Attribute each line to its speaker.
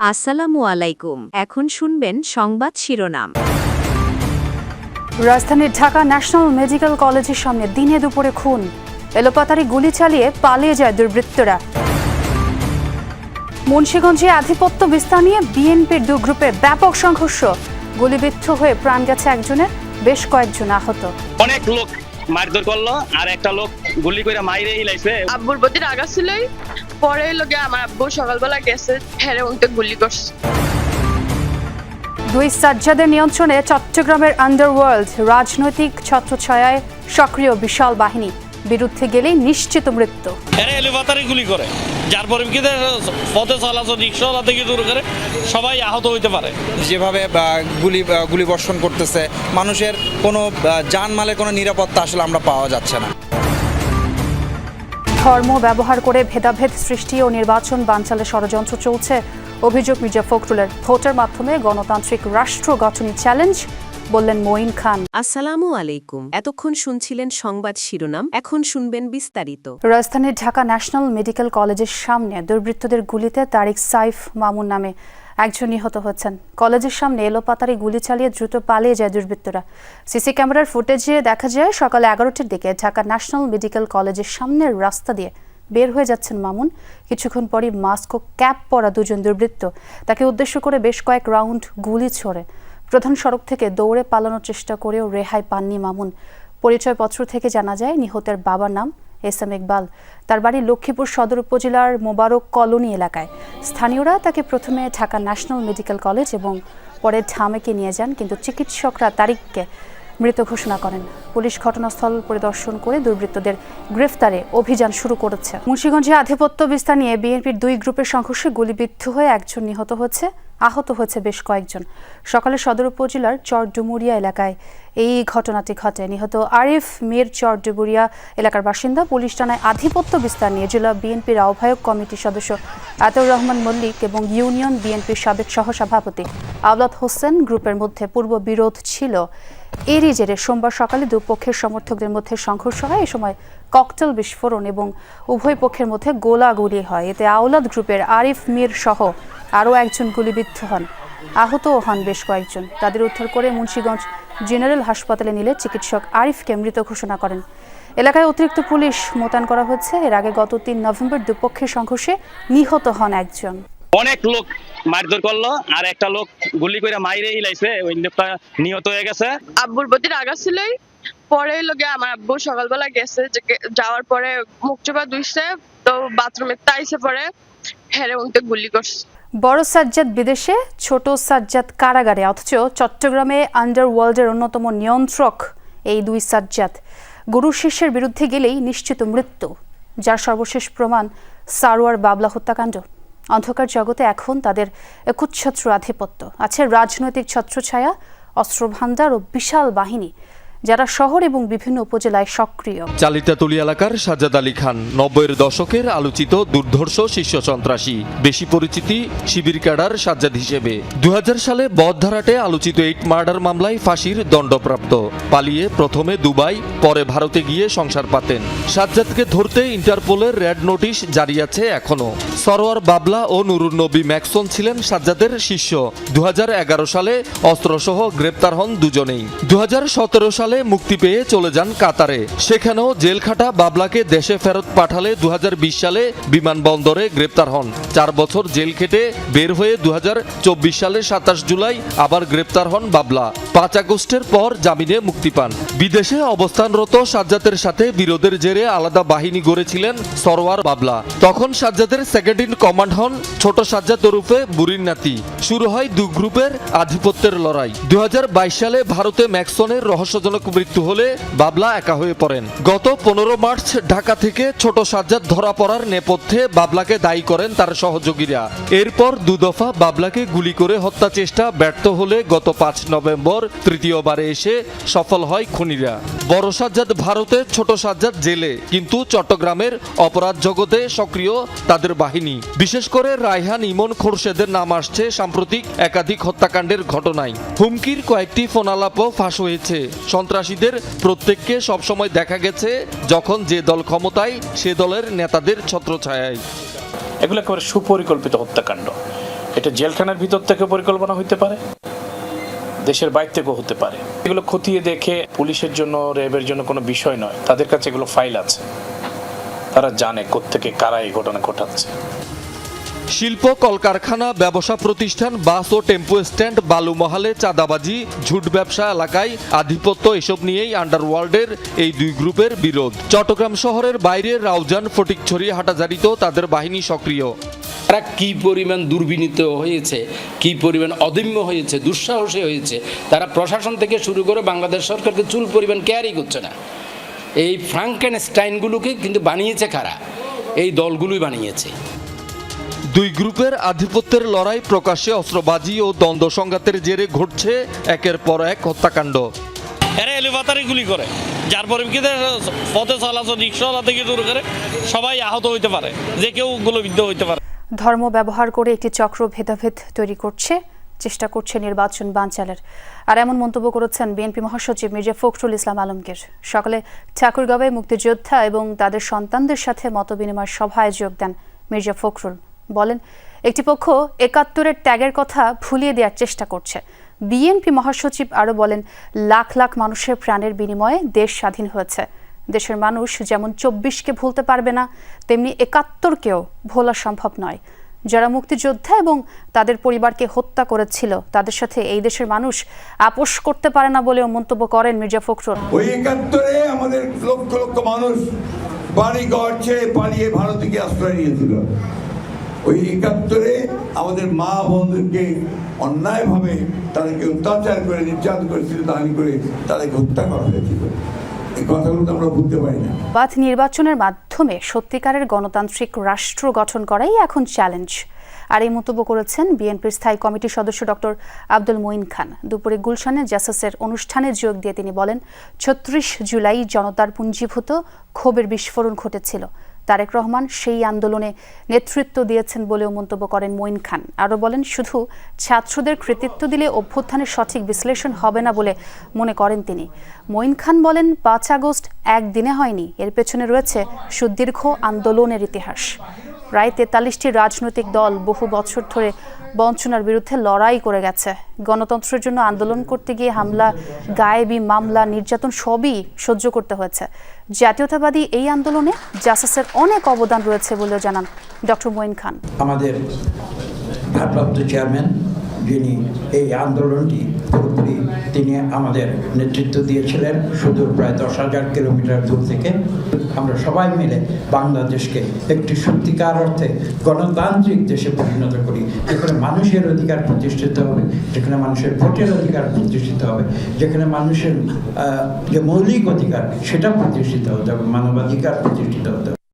Speaker 1: আসসালামু আলাইকুম। এখন শুনবেন সংবাদ শিরোনাম।
Speaker 2: রাজধানীর ঢাকা ন্যাশনাল মেডিকেল কলেজের সামনে দিনে দুপুরে খুন। এলোপাতারি গুলি চালিয়ে পালিয়ে যায় দুর্বৃত্তরা। মুন্সীগঞ্জে আধিপত্য বিস্তার নিয়ে বিএনপির দু গ্রুপে ব্যাপক সংঘর্ষ। গুলিবিদ্ধ হয়ে প্রাণ গেছে একজনের বেশ কয়েকজন আহত।
Speaker 3: অনেক লোক মারধর করল আর একটা লোক গুলি করে মাইরে ইলাইছে
Speaker 4: আব্বুর প্রতি রাগা ছিলই পরে লোকে আমার আব্বু সকালবেলা গেছে হেরে উনতে গুলি করছে।
Speaker 2: দুই সাজ্জাদের নিয়ন্ত্রণে চট্টগ্রামের আন্ডারওয়ার্ল্ড রাজনৈতিক ছত্রছায়ায় সক্রিয় বিশাল বাহিনী বিরুদ্ধে গেলেই নিশ্চিত মৃত্যু।
Speaker 5: এরা গুলি করে যার পরিপ্রেক্ষিতে পথে চলাচল রিক্সাওয়ালা থেকে শুরু করে সবাই আহত হইতে পারে।
Speaker 6: যেভাবে গুলি গুলি বর্ষণ করতেছে মানুষের কোনো জানমালের কোনো নিরাপত্তা আসলে আমরা পাওয়া যাচ্ছে না।
Speaker 2: ধর্ম ব্যবহার করে ভেদাভেদ সৃষ্টি ও নির্বাচন বানচালে ষড়যন্ত্র চলছে। অভিযোগ মির্জা ফখরুলের ভোটের মাধ্যমে গণতান্ত্রিক রাষ্ট্র গঠনই চ্যালেঞ্জ বললেন মঈন খান।
Speaker 1: আসসালামু আলাইকুম। এতক্ষণ শুনছিলেন সংবাদ শিরোনাম এখন শুনবেন বিস্তারিত।
Speaker 2: রাজধানীর ঢাকা ন্যাশনাল মেডিকেল কলেজের সামনে দুর্বৃত্তদের গুলিতে তারিক সাইফ মামুন নামে একজন নিহত হচ্ছেন। কলেজের সামনে এলোপাতারি গুলি চালিয়ে দ্রুত পালিয়ে যায় দুর্বৃত্তরা। সিসি ক্যামেরার ফুটেজে দেখা যায়, সকাল এগারোটার দিকে ঢাকা ন্যাশনাল মেডিকেল কলেজের সামনের রাস্তা দিয়ে বের হয়ে যাচ্ছেন মামুন। কিছুক্ষণ পরই মাস্ক ও ক্যাপ পরা দুজন দুর্বৃত্ত। তাকে উদ্দেশ্য করে বেশ কয়েক রাউন্ড গুলি ছোড়ে। প্রধান সড়ক থেকে দৌড়ে পালানোর চেষ্টা করেও রেহাই পাননি মামুন। পরিচয়পত্র থেকে জানা যায়, নিহতের বাবার নাম এস এম ইকবাল। তার বাড়ি লক্ষ্মীপুর সদর উপজেলার মোবারক কলোনি এলাকায়। স্থানীয়রা তাকে প্রথমে ঢাকা ন্যাশনাল মেডিকেল কলেজ এবং পরে ঢামেকে নিয়ে যান, কিন্তু চিকিৎসকরা তারিখকে মৃত ঘোষণা করেন। পুলিশ ঘটনাস্থল পরিদর্শন করে দুর্বৃত্তদের গ্রেফতারে অভিযান শুরু করেছে। মুন্সিগঞ্জে আধিপত্য বিস্তার নিয়ে বিএনপির দুই গ্রুপের সংঘর্ষে গুলিবিদ্ধ হয়ে একজন নিহত হয়েছে, আহত হয়েছে বেশ কয়েকজন। সকালে সদর উপজেলার চর ডুমুরিয়া এলাকায় এই ঘটনাটি ঘটে। নিহত আরিফ মীর চর ডুমুরিয়া এলাকার বাসিন্দা, পুলিশ থানায় আধিপত্য বিস্তার নিয়ে জেলা বিএনপির আহ্বায়ক কমিটির সদস্য আতর রহমান মল্লিক এবং ইউনিয়ন বিএনপির সাবেক সহসভাপতি আওলাদ হোসেন গ্রুপের মধ্যে পূর্ব বিরোধ ছিল। এরই জেরে সোমবার সকালে দুপক্ষের সমর্থকদের মধ্যে সংঘর্ষ হয়। এ সময় ককটেল বিস্ফোরণ এবং উভয় পক্ষের মধ্যে গোলাগুলি হয়। এতে আওলাদ গ্রুপের আরিফ মীর সহ আরও একজন গুলিবিদ্ধ হন। আহতও হন বেশ কয়েকজন। তাদের উদ্ধার করে মুন্সীগঞ্জ জেনারেল হাসপাতালে নিলে চিকিৎসক আরিফকে মৃত ঘোষণা করেন। এলাকায় অতিরিক্ত পুলিশ মোতায়েন করা হচ্ছে এর আগে গত তিন নভেম্বর দুপক্ষের সংঘর্ষে নিহত হন একজন।
Speaker 3: অনেক লোক মারধর করল আর একটা লোক গুলি করে মাইরে ইলাইছে ওই লোকটা নিহত হয়ে গেছে।
Speaker 4: আব্বুর প্রতি রাগা ছিলই পরে লোকে আমার আব্বু সকালবেলা গেছে যাওয়ার পরে মুখ চোপা ধুইছে তো বাথরুমে তাইছে পরে হেরে উনতে গুলি করছে।
Speaker 2: বড় সাজ্জাদ বিদেশে ছোট সাজ্জাদ কারাগারে। অথচ চট্টগ্রামে আন্ডারওয়ার্ল্ডের অন্যতম নিয়ন্ত্রক এই দুই সাজ্জাদ। গুরু শিষ্যের বিরুদ্ধে গেলেই নিশ্চিত মৃত্যু যার সর্বশেষ প্রমাণ সারোয়ার বাবলা হত্যাকাণ্ড। অন্ধকার জগতে এখন তাদের একুচ্ছত্র আধিপত্য। আছে রাজনৈতিক ছত্রছায়া অস্ত্রভাণ্ডার ও বিশাল বাহিনী। যারা শহর এবং বিভিন্ন উপজেলায় সক্রিয়।
Speaker 7: চালিতাতুলি এলাকার সাজ্জাদ আলী খান নব্বইয়ের দশকের আলোচিত দুর্ধর্ষ শীর্ষ সন্ত্রাসী। বেশি পরিচিতি শিবির ক্যাডার সাজ্জাদ হিসেবে। দু সালে বধধারাটে আলোচিত এইট মার্ডার মামলায় ফাঁসির দণ্ডপ্রাপ্ত। পালিয়ে প্রথমে দুবাই, পরে ভারতে গিয়ে সংসার পাতেন। সাজ্জাদকে ধরতে ইন্টারপোলের রেড নোটিশ জারি আছে এখনও। সরোয়ার বাবলা ও নুরুর নবী ম্যাকসন ছিলেন সাজ্জাদের শিষ্য। দু হাজার এগারো সালে অস্ত্রসহ গ্রেপ্তার হন দুজনেই। দু হাজার সতেরো সালে মুক্তি পেয়ে চলে যান কাতারে। সেখানেও জেল খাটা বাবলাকে দেশে ফেরত পাঠালে দু হাজার বিশ সালে বিমানবন্দরে গ্রেপ্তার হন। চার বছর জেল খেটে বের হয়ে দু সালের সাতাশ জুলাই আবার গ্রেপ্তার হন বাবলা। পাঁচ আগস্টের পর জামিনে মুক্তি পান। বিদেশে অবস্থানরত সাজ্জাদের সাথে বিরোধের জেরে আলাদা বাহিনী গড়েছিলেন সরোয়ার বাবলা। তখন সাজ্জাদের সেকেন্ড ইন কমান্ড হন ছোট সাজ্জাদ ওরুফে বুরিন নাতি। শুরু হয় দু গ্রুপের আধিপত্যের লড়াই। দু হাজার বাইশ সালে ভারতে ম্যাক্সনের রহস্যজনক মৃত্যু হলে বাবলা একা হয়ে পড়েন। গত পনেরো মার্চ ঢাকা থেকে ছোট সাজ্জাদ ধরা পড়ার নেপথ্যে বাবলাকে দায়ী করেন তার সহযোগীরা। এরপর দুদফা বাবলাকে গুলি করে হত্যা চেষ্টা ব্যর্থ হলে গত পাঁচ নভেম্বর তৃতীয়বারে এসে সফল হয় খুনিরা। বড় সাজ্জাদ ভারতে ছোট সাজ্জাদ জেলে, কিন্তু চট্টগ্রামের অপরাধ জগতে সক্রিয় তাদের বাহিনী। বিশেষ করে রায়হান ইমন খোরশেদের নাম আসছে সাম্প্রতিক একাধিক হত্যাকাণ্ডের ঘটনায়। হুমকির কয়েকটি ফোনালাপও ফাঁস হয়েছে। সন্ত্রাসীদের প্রত্যেককে সবসময় দেখা গেছে যখন যে দল ক্ষমতায়, সে দলের নেতাদের ছত্রছায়ায়।
Speaker 5: এগুলো একেবারে সুপরিকল্পিত হত্যাকাণ্ড।
Speaker 8: এটা জেলখানার ভিতর থেকে পরিকল্পনা হইতে পারে, দেশের বাইরে থেকেও হতে পারে। এগুলো খতিয়ে দেখে পুলিশের জন্য, র্যাবের জন্য কোনো বিষয় নয়। তাদের কাছে এগুলো ফাইল আছে। তারা জানে কোত্থেকে কারা এই ঘটনা ঘটাচ্ছে।
Speaker 7: শিল্প, কলকারখানা, ব্যবসা প্রতিষ্ঠান, বাস ও টেম্পো স্ট্যান্ড, বালু মহালে চাঁদাবাজি, ঝুট ব্যবসা এলাকায় আধিপত্য এসব নিয়েই আন্ডারওয়ার্ল্ডের এই দুই গ্রুপের বিরোধ। চট্টগ্রাম শহরের বাইরে রাউজান, ফটিকছড়ি হাটাজারিতেও তাদের বাহিনী সক্রিয়।
Speaker 9: তারা কি পরিমাণ দুর্বিনীত হয়েছে, কি পরিমাণ অদম্য হয়েছে, দুঃসাহসী হয়েছে, তারা প্রশাসন থেকে শুরু করে বাংলাদেশ সরকারকে চুল পরিমাণ কেয়ারই করছে না। এই ফ্রাঙ্কেন স্টাইনগুলোকে কিন্তু বানিয়েছে কারা? এই দলগুলোই বানিয়েছে।
Speaker 7: দুই গ্রুপের আধিপত্যের লড়াই প্রকাশ্যে অস্ত্রবাজি ও দ্বন্দ্ব সংঘাতের জেরে ঘটছে একের পর এক হত্যাকাণ্ড।
Speaker 5: এরা এলিপাতারি গুলি করে যার পরিপ্রেক্ষিতে পথে চলাচল রিক্সাওয়ালা থেকে শুরু করে সবাই আহত হইতে পারে যে কেউ গুলোবিদ্ধ হইতে পারে।
Speaker 2: ধর্ম ব্যবহার করে একটি চক্র ভেদাভেদ তৈরি করছে চেষ্টা করছে নির্বাচন বানচালের আর এমন মন্তব্য করেছেন বিএনপি মহাসচিব মির্জা ফখরুল ইসলাম আলমগীর। সকালে ঠাকুরগাঁওয়ে মুক্তিযোদ্ধা এবং তাদের সন্তানদের সাথে মতবিনিময় সভায় যোগ দেন মির্জা ফখরুল। বলেন, একটি পক্ষ একাত্তরের ত্যাগের কথা ভুলিয়ে দেওয়ার চেষ্টা করছে। বিএনপি মহাসচিব আরও বলেন, লাখ লাখ মানুষের প্রাণের বিনিময়ে দেশ স্বাধীন হয়েছে। দেশের মানুষ যেমন চব্বিশকে ভুলতে পারবে না, তেমনি একাত্তরকেও ভোলা সম্ভব নয়। যারা মুক্তিযোদ্ধা এবং তাদের পরিবারকে হত্যা করেছিল, তাদের সাথে এই দেশের মানুষ আপোষ করতে পারে না বলেও মন্তব্য করেন মির্জা ফখরুল।
Speaker 10: ওই একাত্তরে আমাদের লক্ষ লক্ষ মানুষ বাড়ি ঘর ছেড়ে পালিয়ে ভারতকে আশ্রয় নিয়েছিল। ওই একাত্তরে আমাদের মা বন্ধুকে অন্যায়ভাবে তাদেরকে অত্যাচার করে, নির্যাতন করেছিল তাহানি করে তাদেরকে হত্যা করা হয়েছিল।
Speaker 2: বাদ নির্বাচনের মাধ্যমে সত্যিকারের গণতান্ত্রিক রাষ্ট্র গঠন করাই এখন চ্যালেঞ্জ আর এই মন্তব্য করেছেন বিএনপির স্থায়ী কমিটির সদস্য ডক্টর আব্দুল মঈন খান। দুপুরে গুলশানে জাসাসের অনুষ্ঠানে যোগ দিয়ে তিনি বলেন, ছত্রিশ জুলাই জনতার পুঞ্জীভূত ক্ষোভের বিস্ফোরণ ঘটেছিল। তারেক রহমান সেই আন্দোলনে নেতৃত্ব দিয়েছেন বলেও মন্তব্য করেন মঈন খান। আরও বলেন, শুধু ছাত্রদের কৃতিত্ব দিলে অভ্যুত্থানের সঠিক বিশ্লেষণ হবে না বলে মনে করেন তিনি। মঈন খান বলেন, পাঁচ আগস্ট একদিনে হয়নি, এর পেছনে রয়েছে সুদীর্ঘ আন্দোলনের ইতিহাস। প্রায় তেতাল্লিশটি রাজনৈতিক দল বহু বছর ধরে বঞ্চনার বিরুদ্ধে লড়াই করে গেছে। গণতন্ত্রের জন্য আন্দোলন করতে গিয়ে হামলা, গায়েবী মামলা, নির্যাতন সবই সহ্য করতে হয়েছে। জাতীয়তাবাদী এই আন্দোলনে জাসাসের অনেক অবদান রয়েছে বলেও জানান ডক্টর মঈন খান।
Speaker 11: আমাদের ভারপ্রাপ্ত চেয়ারম্যান যিনি এই আন্দোলনটি পুরোপুরি তিনি আমাদের নেতৃত্ব দিয়েছিলেন। সুদূর প্রায় দশ হাজার কিলোমিটার দূর থেকে আমরা সবাই মিলে বাংলাদেশকে একটি সত্যিকার অর্থে গণতান্ত্রিক দেশে পরিণত করি। যেখানে মানুষের অধিকার প্রতিষ্ঠিত হবে, যেখানে মানুষের ভোটের অধিকার প্রতিষ্ঠিত হবে, যেখানে মানুষের যে মৌলিক অধিকার, সেটা প্রতিষ্ঠিত হতে হবে, মানবাধিকার প্রতিষ্ঠিত হতে হবে।